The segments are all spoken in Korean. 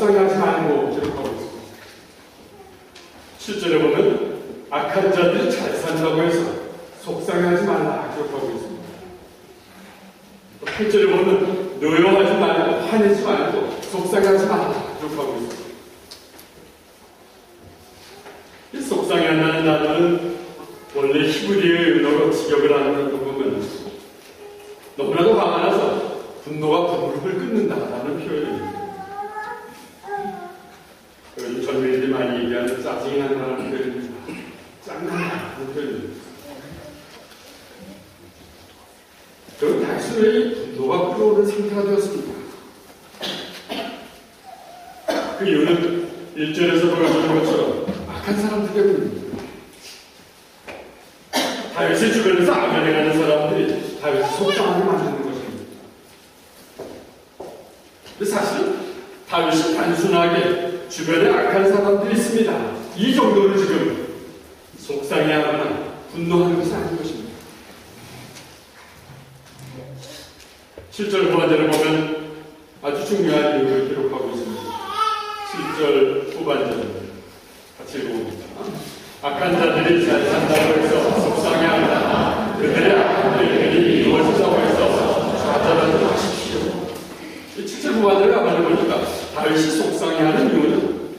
속상해하지 말고 기록하고 있습니다. 7절에 보면 악한 자들이 잘 산다고 해서 속상해하지 말라 기록하고 있습니다. 또 8절에 보면 노여하지 말고 화내지 말고 속상해하지 말라 기록하고 있습니다. 이 속상해한다는 단어는 원래 히브리의 은어로 직역을 하는 거 보면 너무나도 화가 나서 분노가 무릎을 끓는다라는 표현입니다. 요즘 젊은이들이 많이 얘기하는 짜증이 난다는 표현입니다. 짱난다는 표현입니다. 저는 단순히 분노가 끓어오는 상태가 되었습니다. 그 이유는 1절에서 보여주는 것처럼 악한 사람들 때문입니다. 다윗의 주변에서 악연해가는 사람들이 속상하게 만드는 것입니다. 사실 다윗이 단순하게 주변에 악한 사람들이 있습니다. 이 정도로 지금 속상해하거나 분노하는 것이 아닌 것입니다. 7절 후반절을 보면 아주 중요한 이유를 기록하고 있습니다. 7절 후반절 같이 읽어봅니다. 악한 자들이 잘 산다고 해서 속상해한다. 그들의 악한 일들이 이루어진다고 해서 좌절하지 마십시오. 이 7절 후반절을 가만히 보니까 다윗이 속상해하는 이유는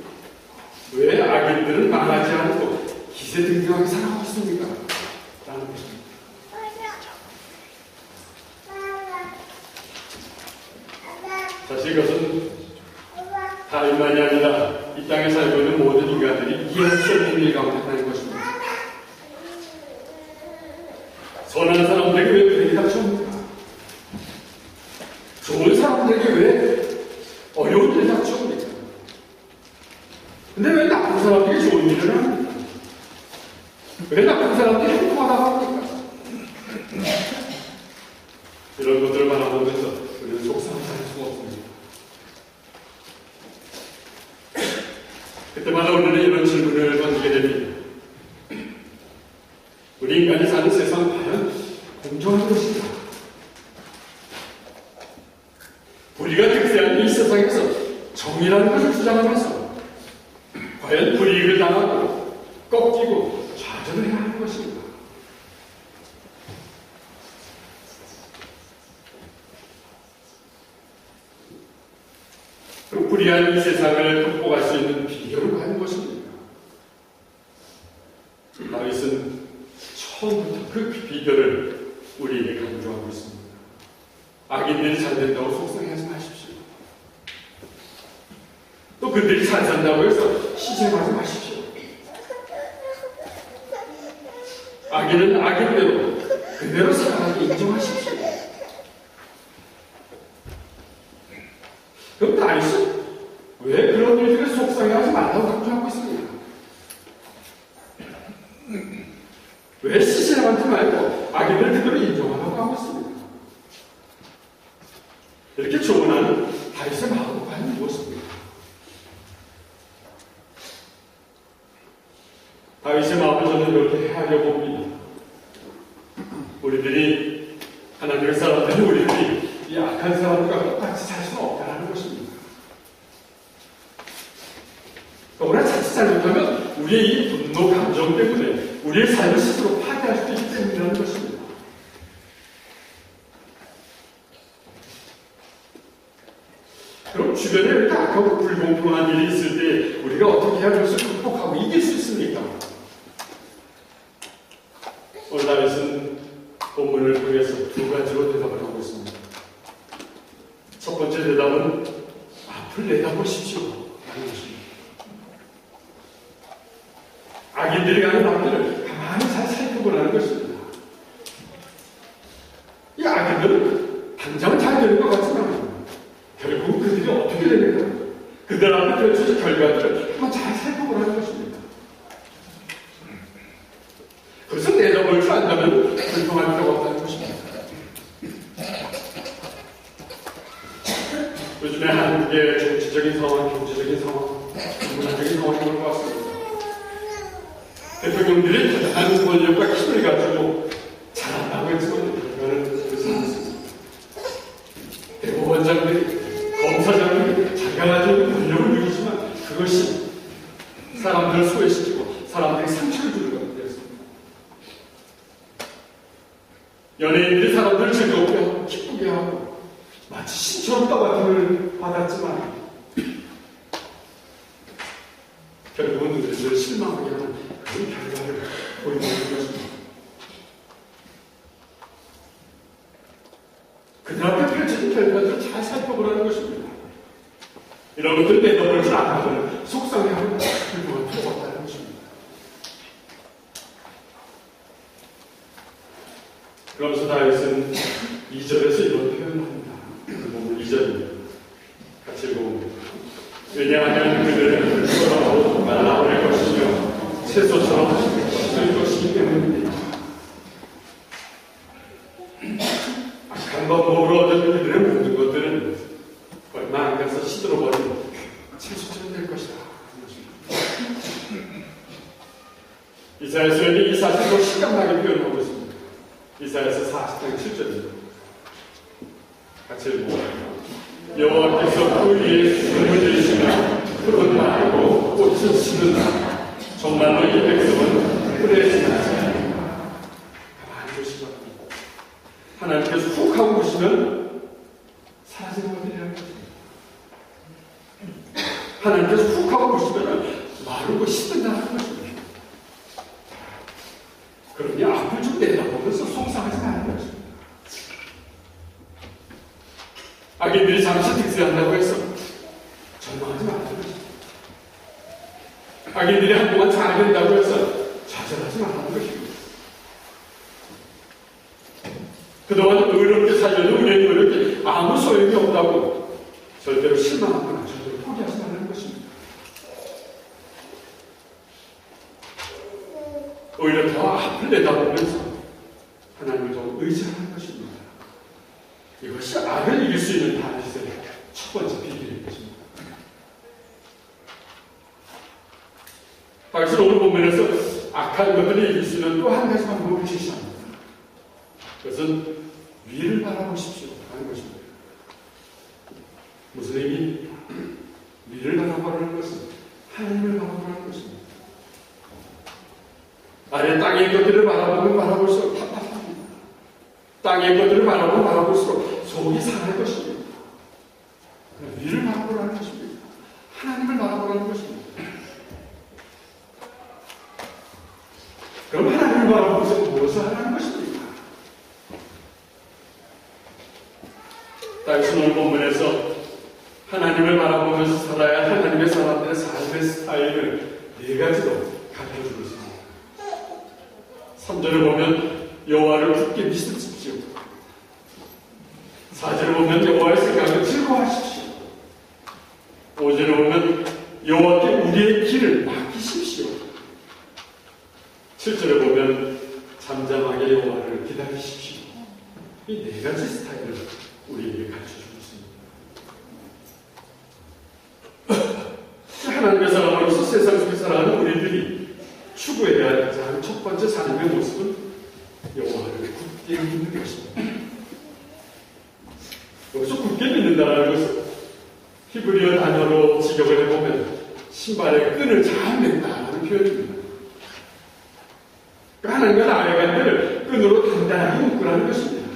왜 악인들은 망하지 않고 기세등등하게 살아가고 있습니까? 라는 것입니다. 사실 이것은 다윗만이 아니라 이 땅에 살고 있는 모든 인간들이 이해할 수 없는 일 가운데 하나인 것입니다. 선한 사람들에게 왜 괴리가 쫓습니까? 좋은 사람들에게 왜 어려운 일이 닥쳐옵니까? 근데 왜 나쁜 사람들이 좋은 일을 합니까? 왜 나쁜 사람들이 행복하다고 합니까? 이런 것들을 바라보면서 우리는 속상하지 않을 수가 없습니다. 그때마다 우리는 이런 질문을 던지게 됩니다. 우리 인간이 사는 세상 과연 공정한 것인가? 우리가 득세한 이 세상에서 정의라는 것을 주장하면서 과연 불이익을 당하고 꺾이고 좌절을 해야 하는 것인가? 이 세상을 극복할 수 있는 비결은 과연 무엇입니까? 다윗은 처음부터 그 비결을 우리에게 강조하고 있습니다. 악인들이 잘 된다고 속상해하지 마십시오. 또 그들이 잘 산다고 해서 희생하지 마십시오. 악인은 악인대로 그대로 살아가기 인정하십시오. 그럼 다윗은 왜 그런 일들을 속상해하지 말라고 강조하고 있습니까? 왜 시신하지 말고 악인을 그대로 인정하라고 하고 있습니까? 이렇게 조언하는 다윗의 마음은 과연 무엇입니까? 다윗의 마음을 저는 이렇게 헤아려 봅니다. 우리들이 하나님의 사람들이 우리들이 이 악한 사람들과 똑같이 살 수는 없다는 것입니다. 우리가 자칫 잘못하면 우리의 이 분노 감정 때문에 우리의 삶을 스스로 파괴할 수도 있기 때문이라는 것입니다. 그럼 주변에 이렇게 악하고 불공평한 일이 있을 때 우리가 어떻게 해야 그것을 극복하고 이길 수 있습니까? 오늘 다윗은 본문을 통해서 두 가지로 대답을 하고 있습니다. 첫 번째 대답은 앞을 내다보십시오. 라는 것입니다. 악인들이 가는 앞길을 가만히 잘 살펴보라는 것입니다. 이 악인들은 당장은 잘 되는 것 같지만 결국 그들이 어떻게 되는가 그들 앞에 내다볼 줄 안다면 불평할 필요가 없다는 것입니다. 요즘에 한국의 정치적인 상황, 경제적인 상황, 문화적인 상황이 그런 것 같습니다. 대통령들이 대단한 권력과 힘을 가지고 했지만 결과는 그렇지 않습니다. 대법원장들이, 검사장들이 자기가 가지고 있는 권력을 누리지만 그것이 사람들을 소외시키고 사람들에게 상처를 주는 것이 되었습니다. 연예인들이 사람들을 즐겁게 하고 기쁘게 하고 마치 신처럼 떠받침을 받았지만 결국은 그들을 실망하게 하는 그런 결과를 보이는 것입니다. 그들 앞에 펼쳐진 결과들을 잘 살펴보라는 것입니다. 내다볼 줄 안다면 속상해하고 불평할 필요가 없다는 것입니다. 그러면서 다윗은 2절에서 이런 표현을 합니다. 그 부분 2절입니다. 같이 읽어봅니다. 왜냐하면 그들은 불쏘라고 말라버릴 것이며 채소처럼 씻을 것이기 때문입니다. 악한 것 먹으러 얻은 그들의 모든 것들은 얼마 안 가서 시들어버린 채소처럼 될 것이다. 이사야서는 이 사실을 심각하게 표현하고 있습니다. 이사야서 40장 7절입니다. 같이 읽어봅니다. 여호와께서 그 위에 숨을 들이시며 푸른 말고 꽃을 심는다. 정말로 이 백성은 푸르에 지나지 않는다. 가만히 보시면 하나님께서 훅 하고 보시면 사라지는 것들이라는 거죠. 하나님께서 훅 하고 보시면 마르고 시든다는 것입니다. 그러니 앞을 좀 내다보면서 속상하지 않은 것입니다. 악인들이 잠시 득세한다고 해서 절망하지 것입니다. 악인들이 한동안 잘 된다고 해서 좌절하지 말라는 것입니다. 그동안 의롭게 살려도 우리의 노력이 아무 소용이 없다고 절대로 실망하거나 절대로 포기하지 말라는 것입니다. 오히려 더 앞을 내다보면서 하나님을 더 의지하는 것입니다. 이것이 악을 이길 수 있는 다윗의 첫 번째 비결인 것입니다. 다윗은 오늘 본문에서 악한 것들을 이길 수 있는 또 한 가지 방법을 제시합니다. 그것은 위를 바라보십시오 하는 것입니다. 무슨 의미? 위를 바라보라는 것은 하나님을 바라보라는 것입니다. 아래 땅의 것들을 바라보면 바라볼수록 답답합니다. 땅의 것들을 바라보면 바라볼수록 속이 상할 것입니다. 위를 바라보라는 것입니다. 하나님을 바라보라는 것입니다. 그럼 하나님을 바라보면서 무엇을 하라는 것입니까? 오늘 본문에서 하나님을 바라보면서 살아야 할 하나님의 사람들의 삶의 스타일을 네 가지로 가르쳐주고 있습니다. 3절을 보면 여호와를 굳게 믿으십시오. 4절을 보면 여호와의 생각을 즐거워하십시오. 5절을 보면 여호와께 우리의 길을 맡기십시오. 7절에 보면 잠잠하게 여호와를 기다리십시오. 이 네 가지 스타일을 우리에게 가르쳐주고 있습니다. 하나님의 사람으로서 세상 속에 살아가는 우리들이 추구해야 할 가장 첫 번째 삶의 모습은 여호와를 굳게 믿는 것입니다. 여기서 굳게 믿는다는 것은 히브리어 단어로 직역을 해보면 신발의 끈을 잘 맨다는 표현입니다. 그 하나님과 나의 관계를 끈으로 단단하게 묶으라는 것입니다.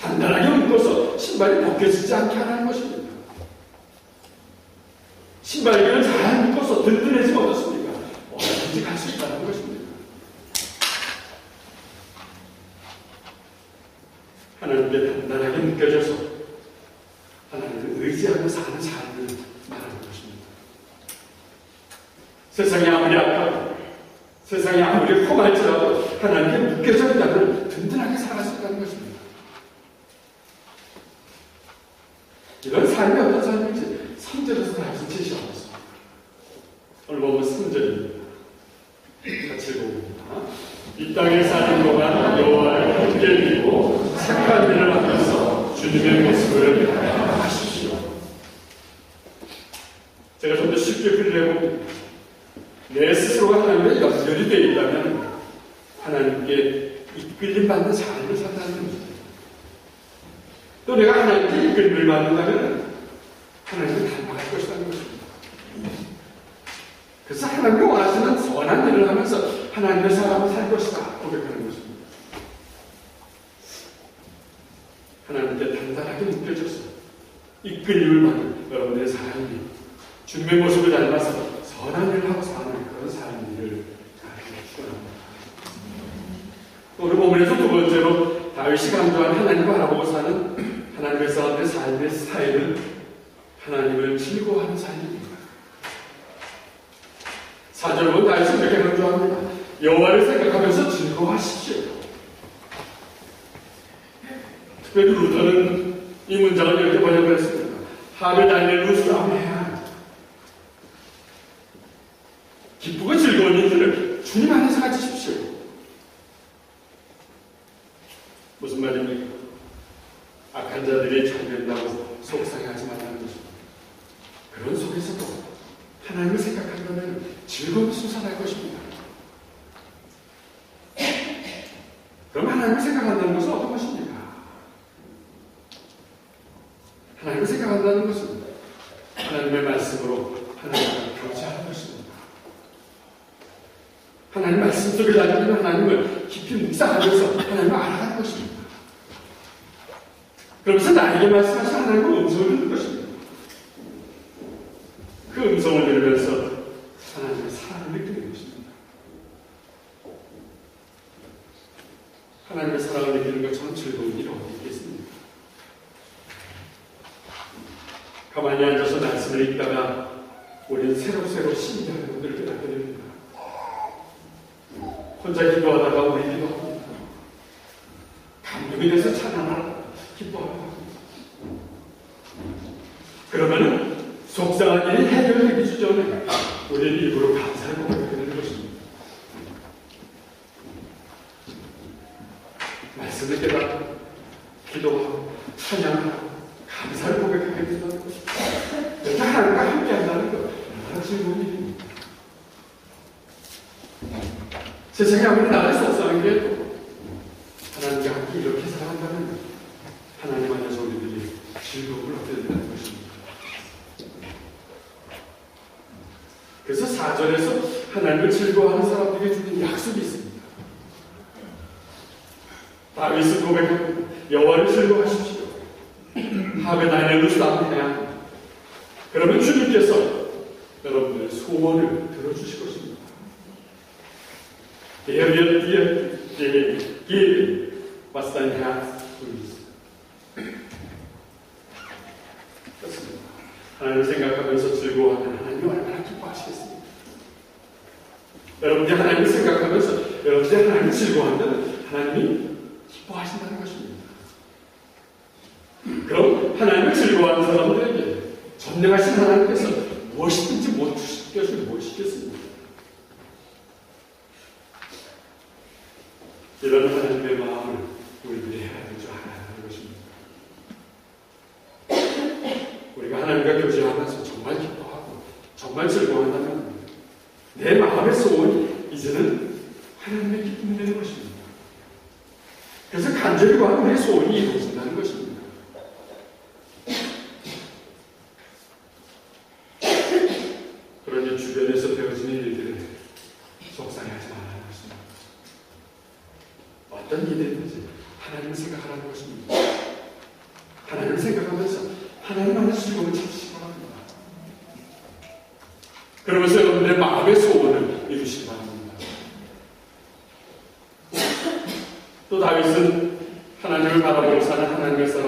단단하게 묶어서 신발이 벗겨지지 않게 하라는 것입니다. 신발끈을 잘 묶어서 든든해지면 어떻습니까? 어디든지 갈 수 있다는 것입니다. 하나님께 단단하게 묶여져서 하나님을 의지하며 사는 삶을 말하는 것입니다. 세상이 아무리 악하고 세상이 아무리 험할지라도 하나님께 묶여져 있다면 든든하게 수 있다는 것입니다. 이런 삶이 어떤 삶인지 3절에서 다시 제시하고 있습니다. 오늘 보면 3절입니다. 같이 읽어봅니다. 이 땅에 사는 동안 여호와를 함께 믿고 착한 일을 하면서 주님의 모습을 하십시오. 제가 좀 더 쉽게 풀려봅니다. 내 스스로가 하나님과 연결이 되어 있다면 하나님께 이끌림 받는 삶을 산다는 것입니다. 또 내가 하나님께 이끌림을 받는다면 하나님을 닮아갈 것이라는 것입니다. 그래서 하나님이 원하시는 선한 일을 하면서 하나님의 사람을 살 것이다 고백하는 것입니다. 하나님께 단단하게 느껴져서 이끌림을 받는 여러분의 삶이 주님의 모습을 닮아서 선한 일을 하고 사는 그런 삶이를 축원합니다. 오늘 본문에서 두 번째로 다윗이 강조한 하나님을 바라보고 사는 하나님의 사람의 삶의 스타일은 하나님을 즐거워하는 삶입니다. 사절은 다윗은 이렇게 강조합니다. 여호와를 생각하면서 즐거워하십시오. 특별히 루터는 이 문장을 이렇게 번역을 했습니다. 하베 다니엘 루스라메야 기쁘고 즐거운 일들을 주님 안에서 가지십시오. 무슨 말입니까? 악한 자들이 잘 된다고 속상해하지 말라는 것입니다. 그런 속에서도 하나님을 생각한다면 즐거움이 솟아날 것입니다. 그럼 하나님을 생각한다는 것은 어떤 것입니까? 하나님을 생각한다는 것은 하나님의 말씀으로 하나님과 교제하는 것입니다. 하나님 말씀 속에 담긴 하나님을 깊이 묵상하면서 하나님을 알아가는 것입니다. 그러면서 나에게 말씀하신 하나님의 음성을 듣는 것입니다. 그 음성을 들으면서 하나님의 사랑을 느끼는 것입니다. 하나님의 사랑을 느끼는 것처럼 즐거운 일이 어디 있겠습니까? 가만히 앉아서 말씀을 읽다가 우리는 새록새록 신기한 것들을 깨닫게 됩니다. 혼자 기도하다가 우리 기도합니다. 돼서 찬양하라 기뻐합니다. 그러면은 속상한 일이 해결되기 주전에 우리는 입으로 감사를 고백하게 되는 것입니다. 말씀을 깨닫고 기도하고 찬양하고 감사를 고백하게 된다는 것입니다. 이렇게 하나님과 함께 한다는 것 얼마나 즐거운 일입니까? 세상에 아무리 나를 속상한 게 하나님과 함께 이렇게 살아간다면 하나님 안에서 우리들이 즐거움을 얻게 된다는 것입니다. 그래서 4절에서 하나님을 즐거워하는 사람들에게 주는 약속이 있습니다. 다윗은 고백합니다. 여호와를 즐거워하십시오. 하베 다니엘로 수담해야 그러면 주님께서 여러분의 소원을 들어주실 것입니다. Der wird dir geben, was dein Herz wünscht. 그렇습니다. 하나님을 생각하면서 즐거워하는 하나 님이 얼마나 기뻐하시겠습니까? 여러분이 하나님을 생각하면서 여러분이 하나님을 즐거워한다면 하나님이 기뻐하신다는 것입니다. 그럼 하나님을 즐거워하는 사람들에게 전능하신 하나님께서 무엇이든지 못 주실 것을 못 시켰습니다. 이런 하나님의 마음을 우리들이 해야 될 줄 알아야 하는 것입니다. 우리가 하나님과 교제하면서 정말 기뻐하고 정말 즐거워한다면 내 마음의 소원이 이제는 하나님의 기쁨이 되는 것입니다. 그래서 간절히 구하는 우리의 소원이 이루어진다는 것입니다. 그러니 주변에서 되어지는 일들을 속상해하지 말라는 것입니다. 어떤 일이든지 하나님을 생각하라는 것입니다. 하나님을 생각하면서 하나님 안에 즐거움을 찾으시기 바랍니다. 그러면서 여러분의 마음의 소원을 이루시기 바랍니다. 또 다윗은 하나님을 바라보고 사는 하나님의 사람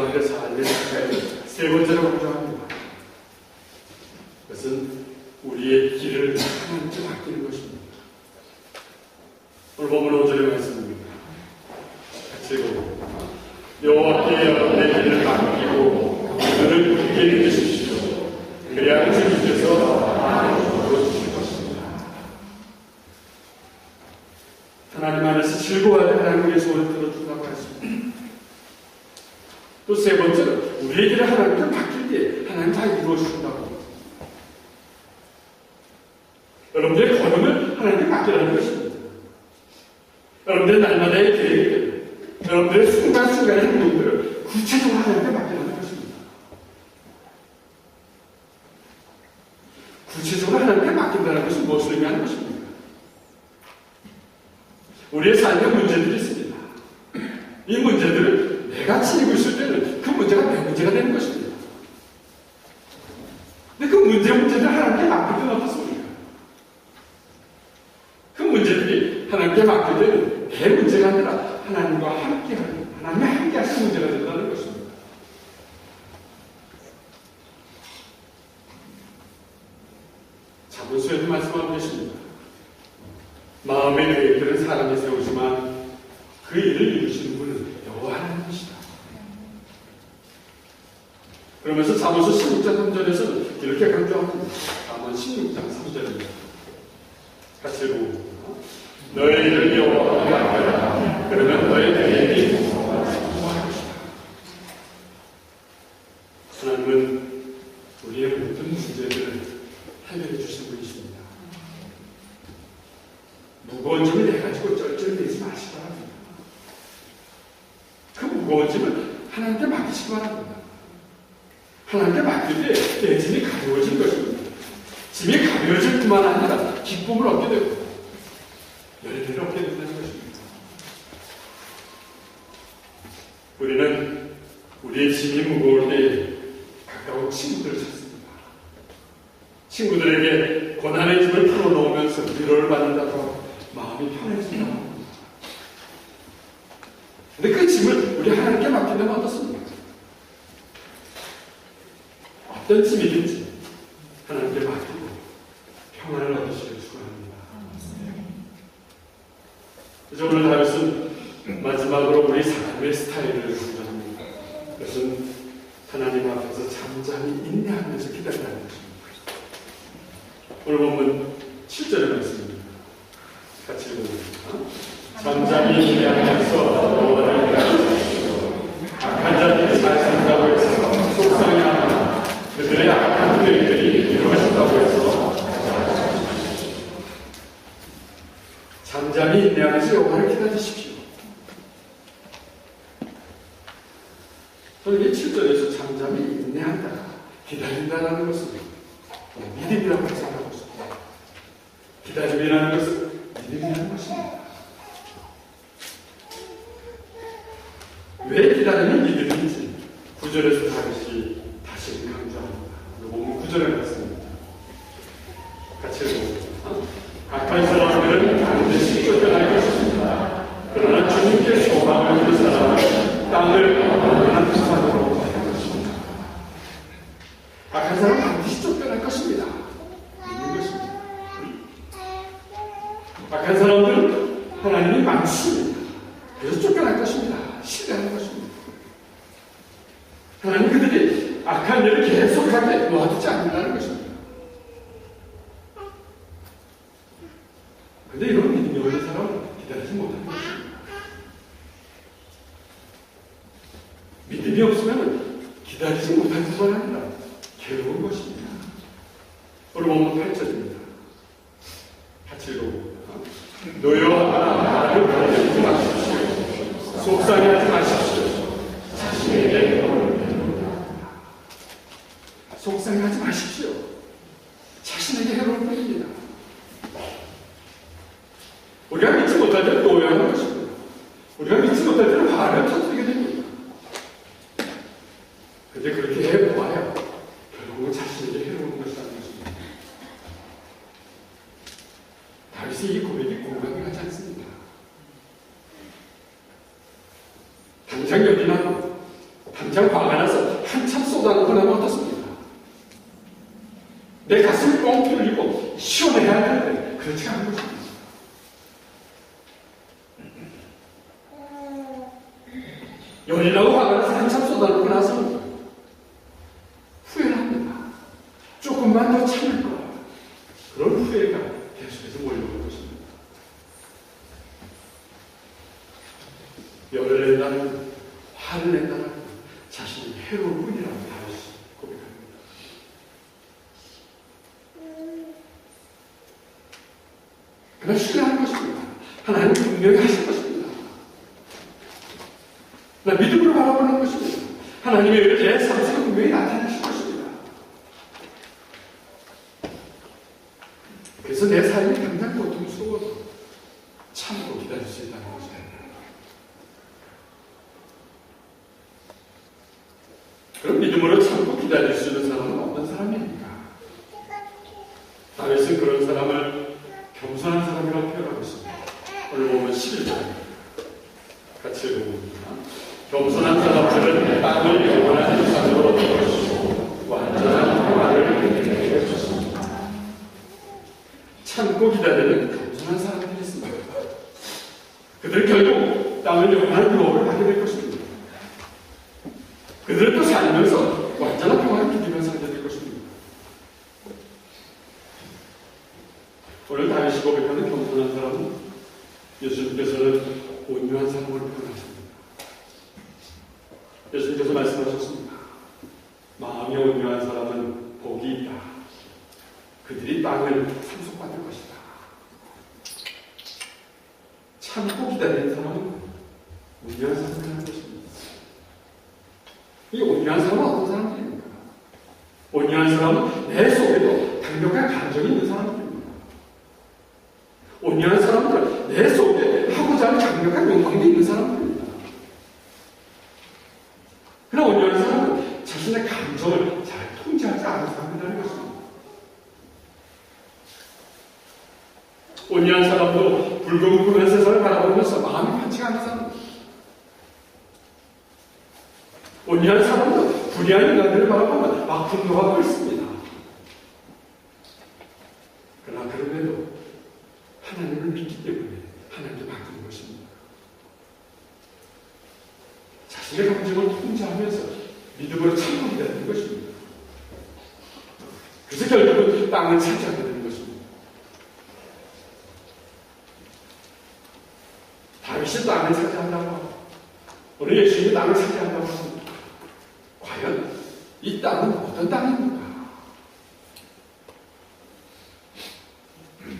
또 세 번째는 우리에게는 하나님께 바뀔 때 하나님 다 이루어주신다고. 여러분들의 걸음을 하나님께 맡기라는 것입니다. 여러분들의 날 마음의 계획들은 사람이 세우지만 그 일을 이루시는 분은 여호와 하나님이시다. 그러면서 잠언서 16장 3절에서는 이렇게 강조합니다. 잠언 16장 3절입니다. 같이 읽어봅니다. 너의 일을 여호와가 하라. 그러면 너의 계획 친구들에게 고난의 짐을 풀어놓으면서 위로를 받는다고 마음이 편해진다. 근데 그 짐을 우리 하나님께 맡기면 어떻습니까? 어떤 짐이든지 그러게 7절에서 잠잠히 인내한다. 기다린다라는 것은 믿음이라고 생각하고 있습니다. 기다림이라는 것은 믿음이라는 것입니다. 왜 기다리는 믿음인지 구절에서 다르죠. 근데 원래 사람은 기다리지 못하는 거죠. 믿음이 없으면 기다리지 못하는 소리 합니다. 내 가슴이 뻥 뚫리고 시원해야 하는데 그렇지 않은 거지. 음. 열나고? 그럼 믿음으로 참고 기다릴 수 있는 사람은 어떤 사람입니까? 다윗은 그런 사람을 겸손한 사람이라고 표현하고 있습니다. 오늘 보면 11절 같이 읽어봅니다. 겸손한 사람들은 땅을 영원한 산으로 이루시고 완전한 평화를 그에게 주십니다. 참고 기다리는 겸손한 사람들이 있습니다. 그들 결국 땅을 영원한 유업을 받게 될 것입니다. 그들도 살면서 완전한 평화를 누리면서 살게 될 것입니다. 오늘 다윗이 고백하는 겸손한 사람은 예수님께서는 온유한 사람을 표현하십니다. 예수님께서 말씀하셨습니다. 마음이 온유한 사람은 복이 있다. 그들이 땅을 상속받을 것이다. 참고 기다리는 사람은 온유한 사람이라는 것입니다. 이 온유한 사람은 어떤 사람들입니까? 온유한 사람은 내 속에도 강력한 감정이 있는 사람들입니다. 온유한 사람들은 내 속에 하고자 하는 강력한 욕망도 있는 사람들입니다. 그러나 온유한 사람은 자신의 감정을 잘 통제하지 않은 사람이라는 것입니다. 온유한 사람도 불공평한 세상을 바라보면서 마음이 편치 않은 사람입니다. 온유한 사람도 불의한 인간들을 바라보면 막 분노가 끓습니다. 그러나 그럼에도 하나님을 믿기 때문에 하나님께 맡기는 것입니다. 자신의 감정을 통제하면서 믿음으로 참고 기다리는 것입니다. 그래서 결국은 땅을 차지하게 되는 것입니다. 다윗이 땅을 차지한다고 오늘 예수님이 땅을 차지한다고 합니다. 과연 이 땅은 어떤 땅입니까?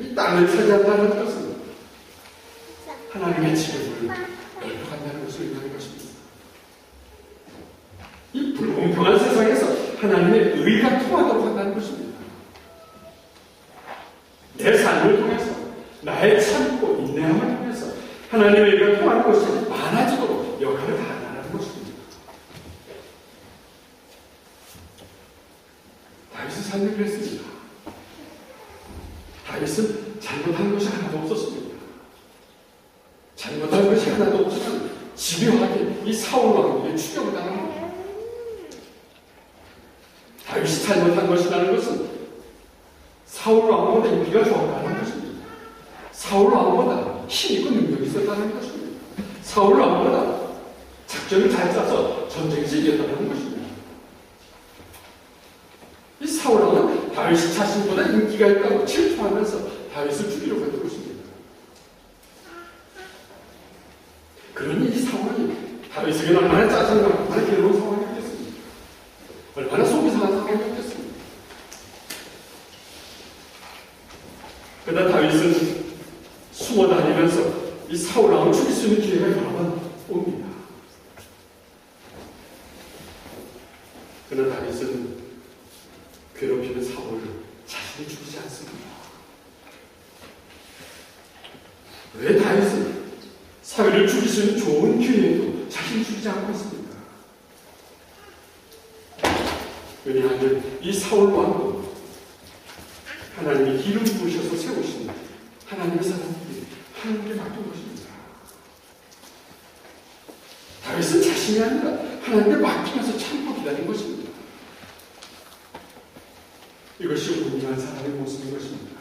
이 땅을 차지한다는 것은 하나님의 지배를 넓혀간다는 것을 의미하는 것입니다. 이 불공평한 세상에서 하나님의 의가 통하도록 한다는 것입니다. 내 삶을 통해서 나의 참고 인내함을 통해서 하나님의 의가 통하는 것이 많아지도록 역할을 다한다는 것입니다. 다윗은 삶을 그랬습니다. 다윗은 잘못한 것이 하나도 없었습니다. 잘못한 것이 하나도 없지만 집요하게 이 추격을 당합니다. 다윗이 잘못한 것이라는 것은 사울 왕보다 인기가 좋았다는 것입니다. 사울 왕보다 힘 있고 능력이 있었다는 것입니다. 사울 왕보다 작전을 잘 짜서 전쟁에서 이겼다는 것입니다. 이 사울 왕은 다윗이 자신보다 인기가 있다고 질투하면서 다윗을 죽이려고 했던 것입니다. 그러니 이 상황이 다윗에게 얼마나 짜증나고 얼마나 괴로운 상황이었겠습니까? 얼마나 속이 상한 상황이었겠습니까? 그러나 다윗은 숨어 다니면서 이 사울 왕을 죽일 수 있는 기회가 여러 번 옵니다. 그러나 다윗은 괴롭히는 사울을 자신이 죽이지 않습니다. 왜 다윗은 사울을 죽일 수 있는 좋은 기회에도 죽이지 않고 있습니까? 왜냐하면 이 사울 왕도 하나님이 기름 부으셔서 세우신 하나님의 사람들이 하나님께 맡긴 것입니다. 다윗은 자신이 아니라 하나님께 맡기면서 참고 기다린 것입니다. 이것이 온유한 사람의 모습인 것입니다.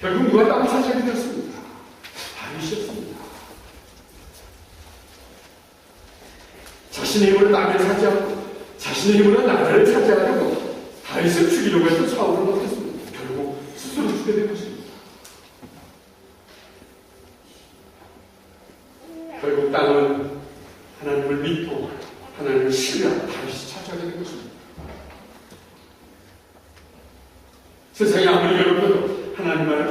결국 누가 되었습니다. 다윗이었습 자신의 힘으로 남을 차지하고 자신의 힘으로 나를 차지하려고 다윗을 죽이려고 했던 사울은 못했습니다. 결국 스스로 죽게 된 것입니다. 결국 땅은 하나님을 믿고 하나님을 신뢰하고 다윗이 차지하게 된 것입니다. 세상에 아무리 여러분도 하나님만을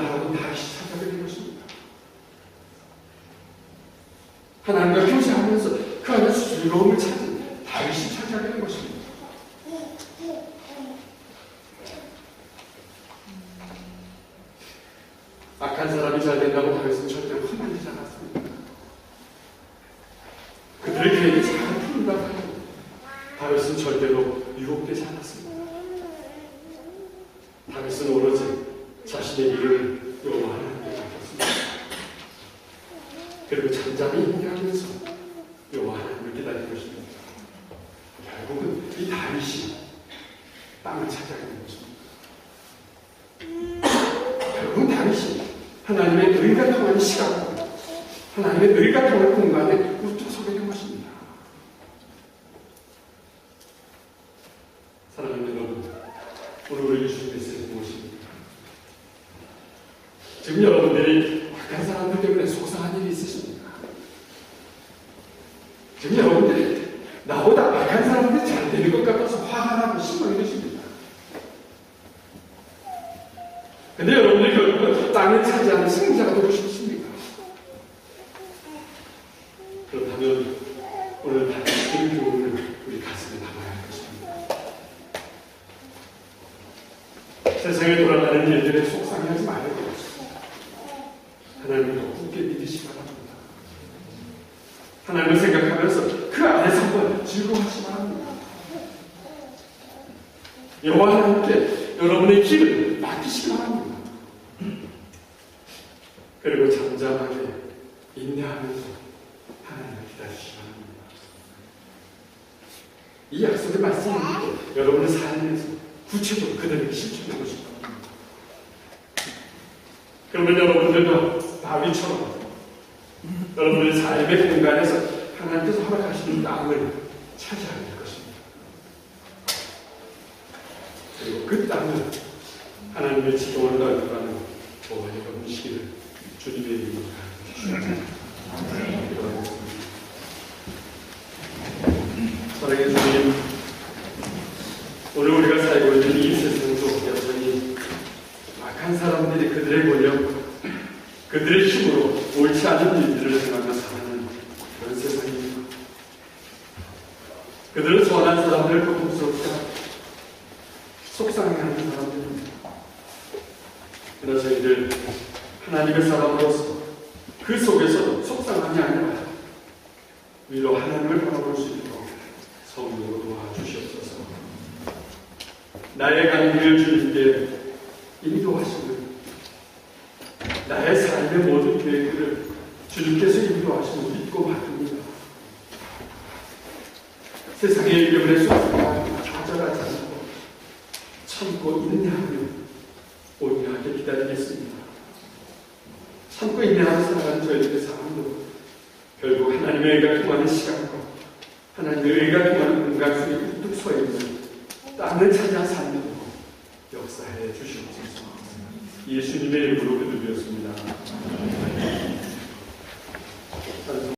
그리고 잠잠하게 인내하면서 하나님을 기다리시기 바랍니다. 이 약속의 믿고 여러분의 삶에서 구체적으로 그대로 실천하고 싶습니다. 그러면 여러분들도 다윗처럼 여러분의 삶의 공간에서 하나님께서 허락하시는 땅을 차지하게 될 것입니다. 그리고 그 땅을 하나님의 넓어가는 저와 여러분 시기를 주님의 이름으로. 사랑의 주님, 오늘 우리가 살고 있는 이 세상도 여전히 악한 사람들이 그들의 권력, 그들의 힘으로 옳지 않은 일들을 행하며 사는 그런 세상입니다. 그들은 선한 사람들을 고통스럽게 하고 속상해하는 사람들입니다. 그러나 저희들 하나님의 사람으로서 그 속에서 속상함이 아니라 위로 하나님을 바라볼 수 있도록 성령으로 도와주시옵소서. 나의 가는 길을 주님께 인도하시는 나의 삶의 모든 계획들을 주님께서 인도하시는 믿고 받습니다. 세상의 일념에 속상